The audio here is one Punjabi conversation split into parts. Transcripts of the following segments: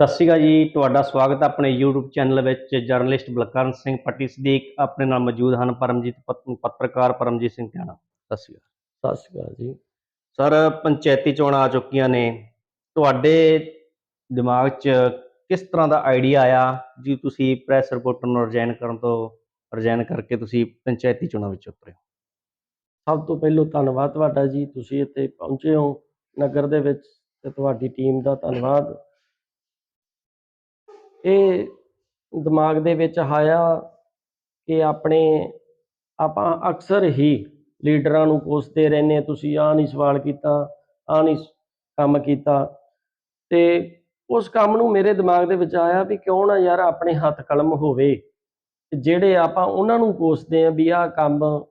ਸਤਿ ਸ਼੍ਰੀ ਅਕਾਲ ਜੀ ਤੁਹਾਡਾ ਸਵਾਗਤ ਹੈ ਆਪਣੇ YouTube ਚੈਨਲ ਵਿੱਚ। ਜਰਨਲਿਸਟ ਬਲਕਰਨ ਸਿੰਘ ਪੱਟੀ ਸਦੀਕ ਆਪਣੇ ਨਾਲ ਮੌਜੂਦ ਹਨ ਪਰਮਜੀਤ ਪਤ- ਪੱਤਰਕਾਰ ਪਰਮਜੀਤ ਸਿੰਘ ਧਿਆਣਾ। ਸਤਿ ਸ਼੍ਰੀ ਅਕਾਲ। ਸਤਿ ਸ਼੍ਰੀ ਅਕਾਲ ਜੀ। ਸਰ ਪੰਚਾਇਤੀ ਚੋਣਾਂ ਆ ਚੁੱਕੀਆਂ ਨੇ। ਤੁਹਾਡੇ ਦਿਮਾਗ 'ਚ ਕਿਸ ਤਰ੍ਹਾਂ ਦਾ ਆਈਡੀਆ ਆਇਆ ਜੀ? ਤੁਸੀਂ ਪ੍ਰੈਸ ਰਿਪੋਰਟਰ ਨੂੰ ਰਿਜ਼ਾਈਨ ਕਰਨ ਤੋਂ ਰਿਜ਼ਾਈਨ ਕਰਕੇ ਤੁਸੀਂ ਪੰਚਾਇਤੀ ਚੋਣਾਂ ਵਿੱਚ ਉਤਰੇ ਸਭ ਤੋਂ ਪਹਿਲਾਂ ਧੰਨਵਾਦ ਤੁਹਾਡਾ ਜੀ। ਤੁਸੀਂ ਇੱਥੇ ਪਹੁੰਚੇ ਹੋ ਨਗਰ ਦੇ ਵਿੱਚ ਤੇ ਤੁਹਾਡੀ ਟੀਮ ਦਾ ਧੰਨਵਾਦ। ਇਹ ਦਿਮਾਗ ਦੇ ਵਿੱਚ ਆਇਆ ਕਿ ਆਪਣੇ, ਆਪਾਂ ਅਕਸਰ ਹੀ ਲੀਡਰਾਂ ਨੂੰ ਕੋਸਦੇ ਰਹਿੰਦੇ ਤੁਸੀਂ ਆਹ ਨਹੀਂ ਸਵਾਲ ਕੀਤਾ, ਆਹ ਨਹੀਂ ਕੰਮ ਕੀਤਾ। ਤੇ ਉਸ ਕੰਮ ਨੂੰ ਮੇਰੇ ਦਿਮਾਗ ਦੇ ਵਿੱਚ ਆਇਆ ਵੀ ਕਿਉਂ ਨਾ ਯਾਰ ਆਪਣੇ ਹੱਥ ਕਲਮ ਹੋਵੇ। ਤੇ ਜਿਹੜੇ ਆਪਾਂ ਉਹਨਾਂ ਨੂੰ ਕੋਸਦੇ ਆ ਵੀ ਆਹ ਕੰਮ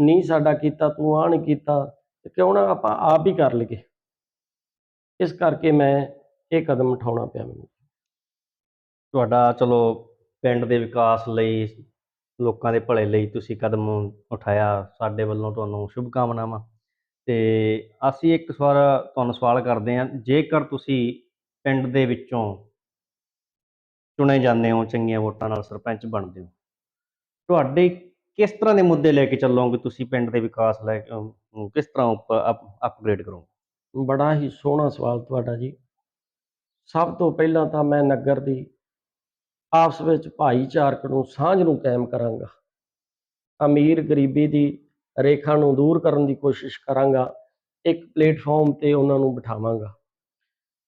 ਨਹੀਂ ਸਾਡਾ ਕੀਤਾ, ਤੂੰ ਆਹ ਨਹੀਂ ਕੀਤਾ, ਤੇ ਕਿਉਂ ਨਾ ਆਪਾਂ ਆਪ ਹੀ ਕਰ ਲਈਏ। ਇਸ ਕਰਕੇ ਮੈਂ ਇਹ ਕਦਮ ਉਠਾਉਣਾ ਪਿਆ ਮੈਨੂੰ। ਤੁਹਾਡਾ ਚਲੋ ਪਿੰਡ ਦੇ ਵਿਕਾਸ ਲਈ, ਲੋਕਾਂ ਦੇ ਭਲੇ ਲਈ ਤੁਸੀਂ ਕਦਮ ਉਠਾਇਆ, ਸਾਡੇ ਵੱਲੋਂ ਤੁਹਾਨੂੰ ਸ਼ੁਭ ਕਾਮਨਾਵਾਂ ਤੇ ਅਸੀਂ ਇੱਕ ਸਵਾਰ ਤੁਹਾਨੂੰ ਸਵਾਲ ਕਰਦੇ ਹਾਂ, ਜੇਕਰ ਤੁਸੀਂ ਪਿੰਡ ਦੇ ਵਿੱਚੋਂ ਚੁਣੇ ਜਾਂਦੇ ਹੋ, ਚੰਗੀਆਂ ਵੋਟਾਂ ਨਾਲ ਸਰਪੰਚ ਬਣਦੇ ਹੋ, ਤੁਹਾਡੇ ਕਿਸ ਤਰ੍ਹਾਂ ਦੇ ਮੁੱਦੇ ਲੈ ਕੇ ਚੱਲੋਗੇ ਤੁਸੀਂ ਪਿੰਡ ਦੇ ਵਿਕਾਸ ਲੈ ਕੇ ਕਿਸ ਤਰ੍ਹਾਂ ਅਪਗ੍ਰੇਡ ਕਰੋਗੇ? ਬੜਾ ਹੀ ਸੋਹਣਾ ਸਵਾਲ ਤੁਹਾਡਾ ਜੀ। ਸਭ ਤੋਂ ਪਹਿਲਾਂ ਤਾਂ ਮੈਂ ਨਗਰ ਦੀ ਆਪਸ ਵਿੱਚ ਭਾਈਚਾਰਕ ਨੂੰ ਸਾਂਝ ਨੂੰ ਕਾਇਮ ਕਰਾਂਗਾ। ਅਮੀਰ ਗਰੀਬੀ ਦੀ ਰੇਖਾ ਨੂੰ ਦੂਰ ਕਰਨ ਦੀ ਕੋਸ਼ਿਸ਼ ਕਰਾਂਗਾ। ਇੱਕ ਪਲੇਟਫਾਰਮ ਤੇ ਉਹਨਾਂ ਨੂੰ ਬਿਠਾਵਾਂਗਾ।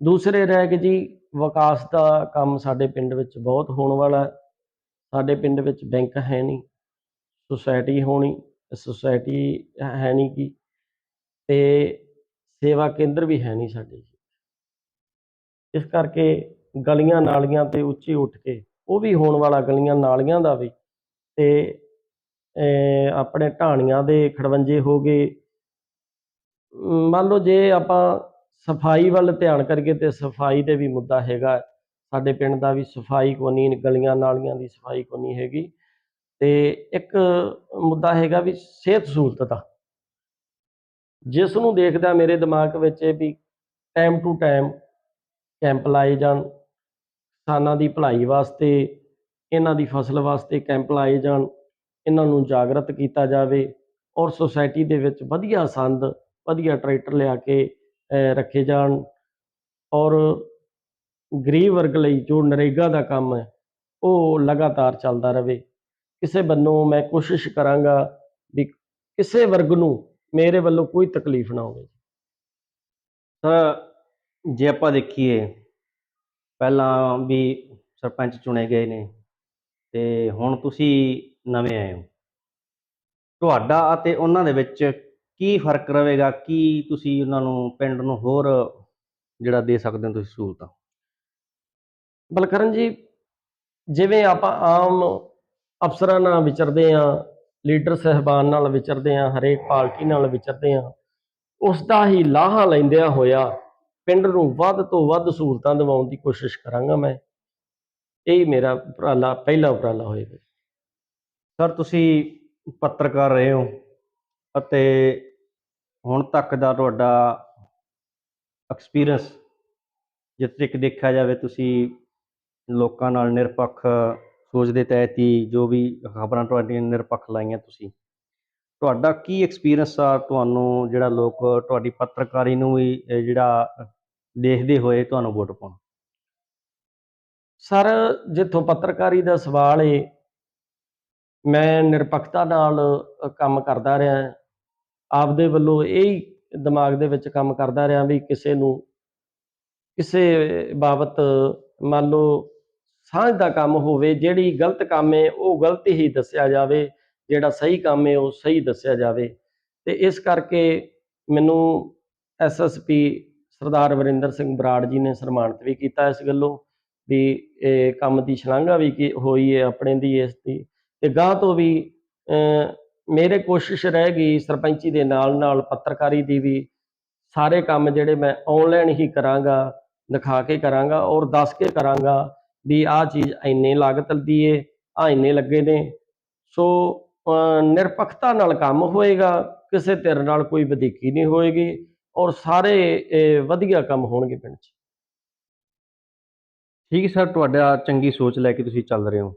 ਦੂਸਰੇ ਰਹਿ ਕੇ ਜੀ, ਵਿਕਾਸ ਦਾ ਕੰਮ ਸਾਡੇ ਪਿੰਡ ਵਿੱਚ ਬਹੁਤ ਹੋਣ ਵਾਲਾ ਸਾਡੇ ਪਿੰਡ ਵਿੱਚ ਬੈਂਕ ਹੈ ਨਹੀਂ, ਸੁਸਾਇਟੀ ਹੋਣੀ, ਸੁਸਾਇਟੀ ਹੈ ਨਹੀਂ ਗੀ ਤੇ ਸੇਵਾ ਕੇਂਦਰ ਵੀ ਹੈ ਨਹੀਂ ਸਾਡੇ ਇਸ ਕਰਕੇ ਗਲੀਆਂ ਨਾਲੀਆਂ ਤੇ ਉੱਚੀ ਉੱਠ ਕੇ ਉਹ ਵੀ ਹੋਣ ਵਾਲਾ ਗਲੀਆਂ ਨਾਲੀਆਂ ਦਾ ਵੀ। ਤੇ ਆਪਣੇ ਢਾਣੀਆਂ ਦੇ ਖੜਵੰਜੇ ਹੋ ਗਏ। ਮੰਨ ਲਓ ਜੇ ਆਪਾਂ ਸਫ਼ਾਈ ਵੱਲ ਧਿਆਨ ਕਰੀਏ ਤੇ ਸਫ਼ਾਈ 'ਤੇ ਵੀ ਮੁੱਦਾ ਹੈਗਾ। ਸਾਡੇ ਪਿੰਡ ਦਾ ਵੀ ਸਫ਼ਾਈ ਕੋਨੀ, ਗਲੀਆਂ ਨਾਲੀਆਂ ਦੀ ਸਫ਼ਾਈ ਕੋਨੀ ਹੈਗੀ। ਤੇ ਇੱਕ ਮੁੱਦਾ ਹੈਗਾ ਵੀ ਸਿਹਤ ਸਹੂਲਤ ਦਾ। ਜਿਸ ਨੂੰ ਦੇਖਦਾ ਮੇਰੇ ਦਿਮਾਗ ਵਿੱਚ ਇਹ ਵੀ ਟਾਈਮ ਟੂ ਟਾਈਮ ਕੈਂਪ ਲਾਏ ਜਾਣ। ਕਿਸਾਨਾਂ ਦੀ ਭਲਾਈ ਵਾਸਤੇ, ਇਹਨਾਂ ਦੀ ਫਸਲ ਵਾਸਤੇ ਕੈਂਪ ਲਾਏ ਜਾਣ, ਇਹਨਾਂ ਨੂੰ ਜਾਗਰਤ ਕੀਤਾ ਜਾਵੇ ਔਰ ਸੁਸਾਇਟੀ ਦੇ ਵਿੱਚ ਵਧੀਆ ਸੰਦ, ਵਧੀਆ ਟਰੈਕਟਰ ਲਿਆ ਕੇ ਰੱਖੇ ਜਾਣ ਔਰ ਗਰੀਬ ਵਰਗ ਲਈ ਜੋ ਨਰੇਗਾ ਦਾ ਕੰਮ ਹੈ, ਉਹ ਲਗਾਤਾਰ ਚੱਲਦਾ ਰਹੇ। ਕਿਸੇ ਵੱਲੋਂ ਮੈਂ ਕੋਸ਼ਿਸ਼ ਕਰਾਂਗਾ ਵੀ ਕਿਸੇ ਵਰਗ ਨੂੰ ਮੇਰੇ ਵੱਲੋਂ ਕੋਈ ਤਕਲੀਫ ਨਾ ਹੋਵੇ। ਤਾਂ ਜੇ ਆਪਾਂ ਦੇਖੀਏ ਪਹਿਲਾਂ ਵੀ ਸਰਪੰਚ ਚੁਣੇ ਗਏ ਨੇ ਤੇ ਹੁਣ ਤੁਸੀਂ ਨਵੇਂ ਆਏ ਹੋ। ਤੁਹਾਡਾ ਅਤੇ ਉਹਨਾਂ ਦੇ ਵਿੱਚ ਕੀ ਫ਼ਰਕ ਰਹੇਗਾ? ਕੀ ਤੁਸੀਂ ਉਹਨਾਂ ਨੂੰ, ਪਿੰਡ ਨੂੰ ਹੋਰ ਜਿਹੜਾ ਦੇ ਸਕਦੇ ਹੋ ਤੁਸੀਂ ਸਹੂਲਤਾਂ? ਬਲਕਰਨ ਜੀ, ਜਿਵੇਂ ਆਪਾਂ ਆਮ ਅਫਸਰਾਂ ਨਾਲ ਵਿਚਰਦੇ ਆ ਲੀਡਰ ਸਹਿਬਾਨ ਨਾਲ ਵਿਚਰਦੇ ਆ ਹਰੇਕ ਪਾਰਟੀ ਨਾਲ ਵਿਚਰਦੇ ਆ ਉਸ ਦਾ ਹੀ ਲਾਹਾ ਲੈਂਦਿਆਂ ਹੋਇਆ ਪਿੰਡ ਨੂੰ ਵੱਧ ਤੋਂ ਵੱਧ ਸਹੂਲਤਾਂ ਦਿਵਾਉਣ ਦੀ ਕੋਸ਼ਿਸ਼ ਕਰਾਂਗਾ ਮੈਂ। ਇਹ ਮੇਰਾ ਉਪਰਾਲਾ, ਪਹਿਲਾ ਉਪਰਾਲਾ ਹੋਏਗਾ। ਸਰ, ਤੁਸੀਂ ਪੱਤਰਕਾਰ ਰਹੇ ਹੋ ਅਤੇ ਹੁਣ ਤੱਕ ਦਾ ਤੁਹਾਡਾ ਐਕਸਪੀਰੀਅੰਸ ਜਿੱਥੇ ਤੱਕ ਦੇਖਿਆ ਜਾਵੇ ਤੁਸੀਂ ਲੋਕਾਂ ਨਾਲ ਨਿਰਪੱਖ ਸੋਚ ਦੇ ਤਹਿਤ ਹੀ ਜੋ ਵੀ ਖਬਰਾਂ ਤੁਹਾਡੀਆਂ ਨਿਰਪੱਖ ਲਾਈਆਂ ਤੁਸੀਂ ਤੁਹਾਡਾ ਕੀ ਐਕਸਪੀਰੀਅੰਸ ਆ? ਤੁਹਾਨੂੰ ਜਿਹੜਾ ਲੋਕ, ਤੁਹਾਡੀ ਪੱਤਰਕਾਰੀ ਨੂੰ ਵੀ ਜਿਹੜਾ, ਦੇਖਦੇ ਹੋਏ ਤੁਹਾਨੂੰ ਵੋਟ ਪਾਉਣ? ਸਰ, ਜਿੱਥੋਂ ਪੱਤਰਕਾਰੀ ਦਾ ਸਵਾਲ ਏ, ਮੈਂ ਨਿਰਪੱਖਤਾ ਨਾਲ ਕੰਮ ਕਰਦਾ ਰਿਹਾ। ਆਪਦੇ ਵੱਲੋਂ ਇਹ ਹੀ ਦਿਮਾਗ ਦੇ ਵਿੱਚ ਕੰਮ ਕਰਦਾ ਰਿਹਾ ਵੀ ਕਿਸੇ ਨੂੰ, ਕਿਸੇ ਬਾਬਤ ਮੰਨ ਲਓ ਸਾਂਝ ਦਾ ਕੰਮ ਹੋਵੇ, ਜਿਹੜੀ ਗਲਤ ਕੰਮ ਹੈ ਉਹ ਗਲਤ ਹੀ ਦੱਸਿਆ ਜਾਵੇ। ਜਿਹੜਾ ਸਹੀ ਕੰਮ ਹੈ ਉਹ ਸਹੀ ਦੱਸਿਆ ਜਾਵੇ। ਤੇ ਇਸ ਕਰਕੇ ਮੈਨੂੰ ਐਸਐਸਪੀ ਸਰਦਾਰ ਵਰਿੰਦਰ ਸਿੰਘ ਬਰਾੜ ਜੀ ਨੇ ਸਨਮਾਨਿਤ ਵੀ ਕੀਤਾ ਇਸ ਗੱਲੋਂ ਵੀ ਇਹ ਕੰਮ ਦੀ ਸ਼ਲਾਘਾ ਵੀ ਕੀ ਹੋਈ ਹੈ ਆਪਣੇ ਦੀ ਇਸ ਦੀ। ਤੇ ਗਾਂ ਤੋਂ ਵੀ ਮੇਰੇ ਕੋਸ਼ਿਸ਼ ਰਹਿ ਗਈ ਸਰਪੰਚੀ ਦੇ ਨਾਲ ਨਾਲ ਪੱਤਰਕਾਰੀ ਦੀ ਵੀ ਸਾਰੇ ਕੰਮ ਜਿਹੜੇ ਮੈਂ ਆਨਲਾਈਨ ਹੀ ਕਰਾਂਗਾ, ਦਿਖਾ ਕੇ ਕਰਾਂਗਾ ਔਰ ਦੱਸ ਕੇ ਕਰਾਂਗਾ ਵੀ ਆਹ ਚੀਜ਼ ਇੰਨੇ ਲਾਗਤ ਦੀ ਏ ਆ ਇੰਨੇ ਲੱਗੇ ਨੇ। ਸੋ ਨਿਰਪੱਖਤਾ ਨਾਲ ਕੰਮ ਹੋਏਗਾ ਕਿਸੇ ਧਿਰ ਨਾਲ ਕੋਈ ਵਧੀਕੀ ਨਹੀਂ ਹੋਏਗੀ ਔਰ ਸਾਰੇ ਵਧੀਆ ਕੰਮ ਹੋਣਗੇ ਪਿੰਡ 'ਚ। ਠੀਕ ਹੈ ਸਰ ਤੁਹਾਡਾ ਚੰਗੀ ਸੋਚ ਲੈ ਕੇ ਤੁਸੀਂ ਚੱਲ ਰਹੇ ਹੋ।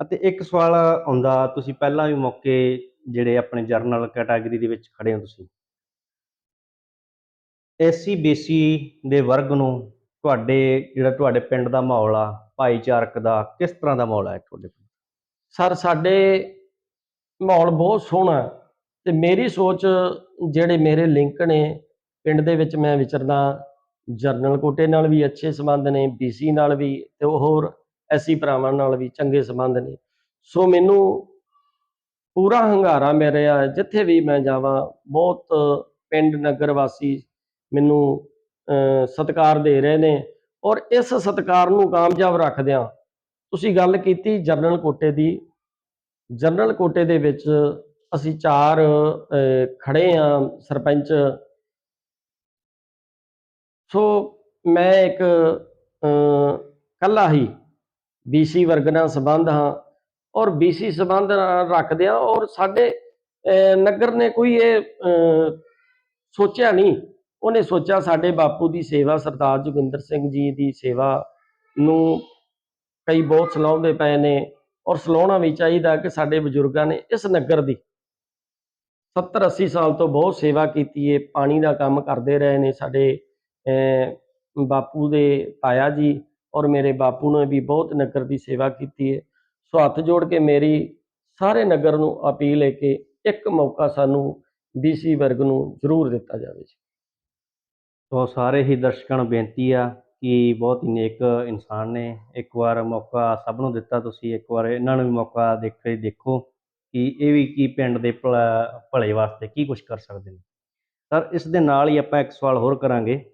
ਅਤੇ ਇੱਕ ਸਵਾਲ ਆਉਂਦਾ ਤੁਸੀਂ ਪਹਿਲਾਂ ਵੀ ਮੌਕੇ ਜਿਹੜੇ ਆਪਣੇ ਜਰਨਲ ਕੈਟਾਗਰੀ ਦੇ ਵਿੱਚ ਖੜੇ ਹੋ ਤੁਸੀਂ। ਐਸਸੀ ਬੀਸੀ ਦੇ ਵਰਗ ਨੂੰ ਤੁਹਾਡੇ ਜਿਹੜਾ ਤੁਹਾਡੇ ਪਿੰਡ ਦਾ ਮਾਹੌਲ ਆ ਭਾਈਚਾਰਕ ਦਾ ਕਿਸ ਤਰ੍ਹਾਂ ਦਾ ਮਾਹੌਲ ਹੈ ਤੁਹਾਡੇ ਪਿੰਡ? ਸਰ ਸਾਡੇ ਮਾਹੌਲ ਬਹੁਤ ਸੋਹਣਾ ਹੈ ਤੇ ਮੇਰੀ ਸੋਚ ਜਿਹੜੇ ਮੇਰੇ ਲਿੰਕ ਨੇ ਪਿੰਡ ਦੇ ਵਿੱਚ ਮੈਂ ਵਿਚਰਦਾ, ਜਰਨਲ ਕੋਟੇ ਨਾਲ ਵੀ ਅੱਛੇ ਸੰਬੰਧ ਨੇ ਬੀਸੀ ਨਾਲ ਵੀ ਤੇ ਹੋਰ ਐਸੀ ਭਰਾਵਾਂ ਨਾਲ ਵੀ ਚੰਗੇ ਸੰਬੰਧ ਨੇ। ਸੋ ਮੈਨੂੰ ਪੂਰਾ ਹੰਗਾਰਾ ਮਿਲ ਰਿਹਾ ਜਿੱਥੇ ਵੀ ਮੈਂ ਜਾਵਾਂ, ਬਹੁਤ ਪਿੰਡ ਨਗਰ ਵਾਸੀ ਮੈਨੂੰ ਸਤਿਕਾਰ ਦੇ ਰਹੇ ਨੇ ਔਰ ਇਸ ਸਤਿਕਾਰ ਨੂੰ ਕਾਮਯਾਬ ਰੱਖਦਿਆਂ ਤੁਸੀਂ ਗੱਲ ਕੀਤੀ ਜਰਨਲ ਕੋਟੇ ਦੀ ਜਰਨਲ ਕੋਟੇ ਦੇ ਵਿੱਚ ਅਸੀਂ ਚਾਰ ਖੜੇ ਆ ਸਰਪੰਚ। ਸੋ ਮੈਂ ਇੱਕ ਅਹ, ਕੱਲਾ ਹੀ ਬੀਸੀ ਵਰਗ ਨਾਲ ਸੰਬੰਧ ਹਾਂ ਔਰ ਬੀਸੀ ਸੰਬੰਧ ਨਾਲ ਰੱਖਦੇ ਆ ਔਰ ਸਾਡੇ ਨਗਰ ਨੇ ਕੋਈ ਇਹ ਸੋਚਿਆ ਨਹੀਂ। ਉਹਨੇ ਸੋਚਿਆ ਸਾਡੇ ਬਾਪੂ ਦੀ ਸੇਵਾ ਸਰਦਾਰ ਜੋਗਿੰਦਰ ਸਿੰਘ ਜੀ ਦੀ ਸੇਵਾ ਨੂੰ ਕਈ ਬਹੁਤ ਸਲਾਉਂਦੇ ਪਏ ਨੇ। ਔਰ ਸਲਾਹੁਣਾ ਵੀ ਚਾਹੀਦਾ ਕਿ ਸਾਡੇ ਬਜ਼ੁਰਗਾਂ ਨੇ ਇਸ ਨਗਰ ਦੀ 70 80 ਸਾਲ ਤੋਂ ਬਹੁਤ ਸੇਵਾ ਕੀਤੀ ਹੈ ਪਾਣੀ ਦਾ ਕੰਮ ਕਰਦੇ ਰਹੇ ਨੇ ਸਾਡੇ ਬਾਪੂ ਦੇ ਤਾਇਆ ਜੀ ਔਰ ਮੇਰੇ ਬਾਪੂ ਨੇ ਵੀ ਬਹੁਤ ਨਗਰ ਦੀ ਸੇਵਾ ਕੀਤੀ ਹੈ ਸੋ ਹੱਥ ਜੋੜ ਕੇ ਮੇਰੀ ਸਾਰੇ ਨਗਰ ਨੂੰ ਅਪੀਲ ਹੈ ਕਿ ਇੱਕ ਮੌਕਾ ਸਾਨੂੰ ਬੀਸੀ ਵਰਗ ਨੂੰ ਜ਼ਰੂਰ ਦਿੱਤਾ ਜਾਵੇ ਜੀ। ਸੋ ਸਾਰੇ ਹੀ ਦਰਸ਼ਕਾਂ ਨੂੰ ਬੇਨਤੀ ਆ ਕਿ ਬਹੁਤ ਹੀ ਨੇਕ ਇਨਸਾਨ ਨੇ। ਇੱਕ ਵਾਰ ਮੌਕਾ ਸਭ ਨੂੰ ਦਿੱਤਾ ਤੁਸੀਂ, ਇੱਕ ਵਾਰ ਇਹਨਾਂ ਨੂੰ ਵੀ ਮੌਕਾ ਦੇਖ ਦੇਖੋ ਕਿ ਇਹ ਵੀ ਕੀ ਪਿੰਡ ਦੇ ਭਲਾ- ਭਲੇ ਵਾਸਤੇ ਕੀ ਕੁਝ ਕਰ ਸਕਦੇ ਨੇ। ਸਰ, ਇਸ ਦੇ ਨਾਲ ਹੀ ਆਪਾਂ ਇੱਕ ਸਵਾਲ ਹੋਰ ਕਰਾਂਗੇ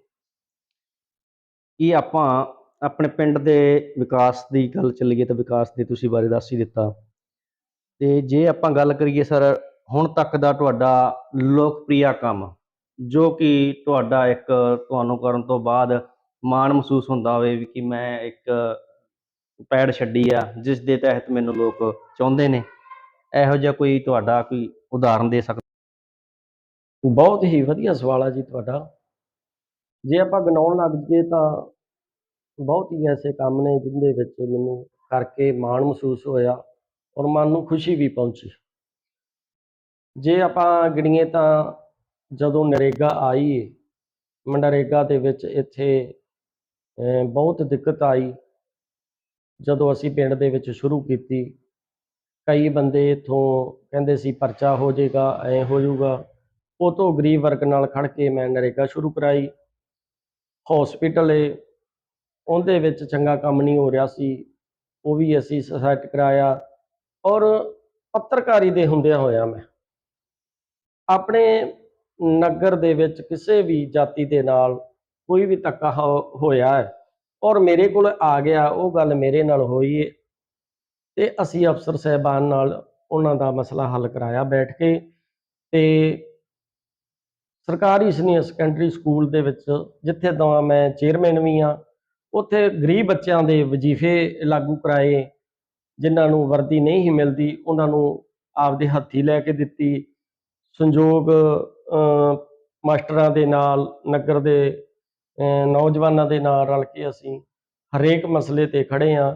ਕਿ ਆਪਾਂ ਆਪਣੇ ਪਿੰਡ ਦੇ ਵਿਕਾਸ ਦੀ ਗੱਲ ਚੱਲੀਏ ਤਾਂ ਵਿਕਾਸ ਦੇ ਤੁਸੀਂ ਬਾਰੇ ਦੱਸ ਹੀ ਦਿੱਤਾ। ਤੇ ਜੇ ਆਪਾਂ ਗੱਲ ਕਰੀਏ ਸਰ, ਹੁਣ ਤੱਕ ਦਾ ਤੁਹਾਡਾ ਲੋਕਪ੍ਰਿਯ ਕੰਮ, ਜੋ ਕਿ ਤੁਹਾਡਾ ਇੱਕ ਤੁਹਾਨੂੰ ਕਰਨ ਤੋਂ ਬਾਅਦ ਮਾਣ ਮਹਿਸੂਸ ਹੁੰਦਾ ਹੋਵੇ ਵੀ ਕਿ ਮੈਂ ਇੱਕ ਪੈੜ ਛੱਡੀ ਆ, ਜਿਸ ਦੇ ਤਹਿਤ ਮੈਨੂੰ ਲੋਕ ਚਾਹੁੰਦੇ ਨੇ। ਇਹੋ ਜਿਹਾ ਕੋਈ ਤੁਹਾਡਾ ਕੋਈ ਉਦਾਹਰਨ ਦੇ ਸਕਦਾ ਬਹੁਤ ਹੀ ਵਧੀਆ ਸਵਾਲ ਆ ਜੀ ਤੁਹਾਡਾ। ਜੇ ਆਪਾਂ ਗਣਾਉਣ ਲੱਗ ਜਾਈਏ ਤਾਂ ਬਹੁਤ ਹੀ ਐਸੇ ਕੰਮ ਨੇ ਜਿੰਦੇ ਵਿੱਚ ਮੈਨੂੰ ਕਰਕੇ ਮਾਣ ਮਹਿਸੂਸ ਹੋਇਆ ਔਰ ਮਨ ਨੂੰ ਖੁਸ਼ੀ ਵੀ ਪਹੁੰਚੀ। ਜੇ ਆਪਾਂ ਗਿਣੀਏ ਤਾਂ ਜਦੋਂ ਨਰੇਗਾ ਆਈ, ਮਨਰੇਗਾ ਦੇ ਵਿੱਚ ਇੱਥੇ ਬਹੁਤ ਦਿੱਕਤ ਆਈ। ਜਦੋਂ ਅਸੀਂ ਪਿੰਡ ਦੇ ਵਿੱਚ ਸ਼ੁਰੂ ਕੀਤੀ, ਕਈ ਬੰਦੇ ਇੱਥੋਂ ਕਹਿੰਦੇ ਸੀ, ਪਰਚਾ ਹੋ ਜਾਏਗਾ, ਐ ਹੋ ਜਾਊਗਾ। ਉਹ ਤੋਂ ਗਰੀਬ ਵਰਗ ਨਾਲ ਖੜ ਕੇ ਮੈਂ ਨਰੇਗਾ ਸ਼ੁਰੂ ਕਰਾਈ। ਹਸਪੀਟਲ ਏ, ਉਹਦੇ ਵਿੱਚ ਚੰਗਾ ਕੰਮ ਨਹੀਂ ਹੋ ਰਿਹਾ ਸੀ। ਉਹ ਵੀ ਅਸੀਂ ਸੈੱਟ ਕਰਾਇਆ ਔਰ ਪੱਤਰਕਾਰੀ ਦੇ ਹੁੰਦਿਆਂ ਹੋਇਆ ਮੈਂ ਆਪਣੇ ਨਗਰ ਦੇ ਵਿੱਚ ਕਿਸੇ ਵੀ ਜਾਤੀ ਦੇ ਨਾਲ ਕੋਈ ਵੀ ਧੱਕਾ ਹੋ- ਹੋਇਆ ਹੈ। ਔਰ ਮੇਰੇ ਕੋਲ ਆ ਗਿਆ, ਉਹ ਗੱਲ ਮੇਰੇ ਨਾਲ ਹੋਈ ਹੈ ਤੇ ਅਸੀਂ ਅਫਸਰ ਸਹਿਬਾਨ ਨਾਲ ਉਹਨਾਂ ਦਾ ਮਸਲਾ ਹੱਲ ਕਰਾਇਆ ਬੈਠ ਕੇ। ਤੇ ਸਰਕਾਰੀ ਸੀਨੀਅਰ ਸੈਕੰਡਰੀ ਸਕੂਲ ਦੇ ਵਿੱਚ, ਜਿੱਥੇ ਦਾ ਮੈਂ ਚੇਅਰਮੈਨ ਵੀ ਆ ਉੱਥੇ ਗਰੀਬ ਬੱਚਿਆਂ ਦੇ ਵਜ਼ੀਫੇ ਲਾਗੂ ਕਰਾਏ, ਜਿਨ੍ਹਾਂ ਨੂੰ ਵਰਦੀ ਨਹੀਂ ਸੀ ਮਿਲਦੀ, ਉਹਨਾਂ ਨੂੰ ਆਪਦੇ ਹੱਥੀ ਲੈ ਕੇ ਦਿੱਤੀ। ਸੰਯੋਗ ਮਾਸਟਰਾਂ ਦੇ ਨਾਲ, ਨਗਰ ਦੇ ਨੌਜਵਾਨਾਂ ਦੇ ਨਾਲ ਰਲ ਕੇ ਅਸੀਂ ਹਰੇਕ ਮਸਲੇ ਤੇ ਖੜੇ ਆ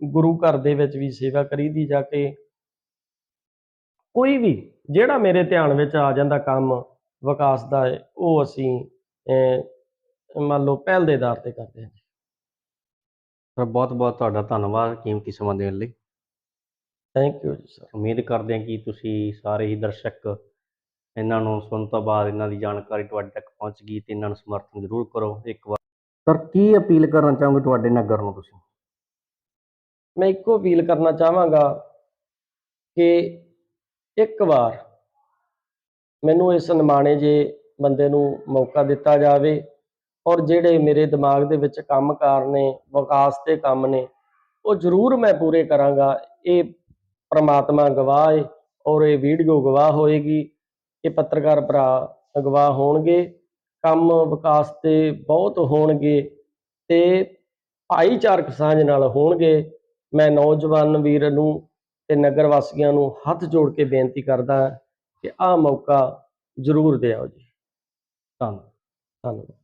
ਗੁਰੂ ਘਰ ਦੇ ਵਿੱਚ ਵੀ ਸੇਵਾ ਕਰੀਦੀ ਜਾ ਕੇ ਕੋਈ ਵੀ ਜਿਹੜਾ ਮੇਰੇ ਧਿਆਨ ਵਿੱਚ ਆ ਜਾਂਦਾ ਕੰਮ ਵਿਕਾਸ ਦਾ ਹੈ, ਉਹ ਅਸੀਂ ਮੰਨ ਲਓ ਪਹਿਲ ਦੇ ਆਧਾਰ ਤੇ ਕਰਦੇ ਹਾਂ। ਸਰ ਬਹੁਤ ਬਹੁਤ ਤੁਹਾਡਾ ਧੰਨਵਾਦ ਕੀਮਤੀ ਸਮਾਂ ਦੇਣ ਲਈ। ਥੈਂਕ ਯੂ ਜੀ ਸਰ ਉਮੀਦ ਕਰਦੇ ਹਾਂ ਕਿ ਤੁਸੀਂ ਸਾਰੇ ਹੀ ਦਰਸ਼ਕ ਇਹਨਾਂ ਨੂੰ ਸੁਣਨ ਤੋਂ ਬਾਅਦ ਇਹਨਾਂ ਦੀ ਜਾਣਕਾਰੀ ਤੁਹਾਡੇ ਤੱਕ ਪਹੁੰਚ ਗਈ ਤੇ ਇਹਨਾਂ ਨੂੰ ਸਮਰਥਨ ਜ਼ਰੂਰ ਕਰੋ। ਇੱਕ ਵਾਰ ਸਰ ਕੀ ਅਪੀਲ ਕਰਨਾ ਚਾਹੋਗੇ ਤੁਹਾਡੇ ਨਗਰ ਨੂੰ ਤੁਸੀਂ? ਮੈਂ ਇੱਕੋ ਅਪੀਲ ਕਰਨਾ ਚਾਹਾਂਗਾ ਕਿ ਇੱਕ ਵਾਰ ਮੈਨੂੰ ਇਸ ਨਿਮਾਣੇ ਜੇ ਬੰਦੇ ਨੂੰ ਮੌਕਾ ਦਿੱਤਾ ਜਾਵੇ ਔਰ ਜਿਹੜੇ ਮੇਰੇ ਦਿਮਾਗ ਦੇ ਵਿੱਚ ਕੰਮਕਾਰ ਨੇ ਵਿਕਾਸ ਦੇ ਕੰਮ ਨੇ ਉਹ ਜ਼ਰੂਰ ਮੈਂ ਪੂਰੇ ਕਰਾਂਗਾ। ਇਹ ਪ੍ਰਮਾਤਮਾ ਗਵਾਹ ਹੈ ਔਰ ਇਹ ਵੀਡੀਓ ਗਵਾਹ ਹੋਏਗੀ। ਇਹ ਪੱਤਰਕਾਰ ਭਰਾ ਅਗਵਾ ਹੋਣਗੇ, ਕੰਮ ਵਿਕਾਸ ਤੇ ਬਹੁਤ ਹੋਣਗੇ ਤੇ ਭਾਈਚਾਰਕ ਸਾਂਝ ਨਾਲ ਹੋਣਗੇ। ਮੈਂ ਨੌਜਵਾਨ ਵੀਰ ਨੂੰ ਤੇ ਨਗਰ ਵਾਸੀਆਂ ਨੂੰ ਹੱਥ ਜੋੜ ਕੇ ਬੇਨਤੀ ਕਰਦਾ ਕਿ ਆਹ ਮੌਕਾ ਜ਼ਰੂਰ ਦਿਓ ਜੀ। ਧੰਨਵਾਦ ਧੰਨਵਾਦ।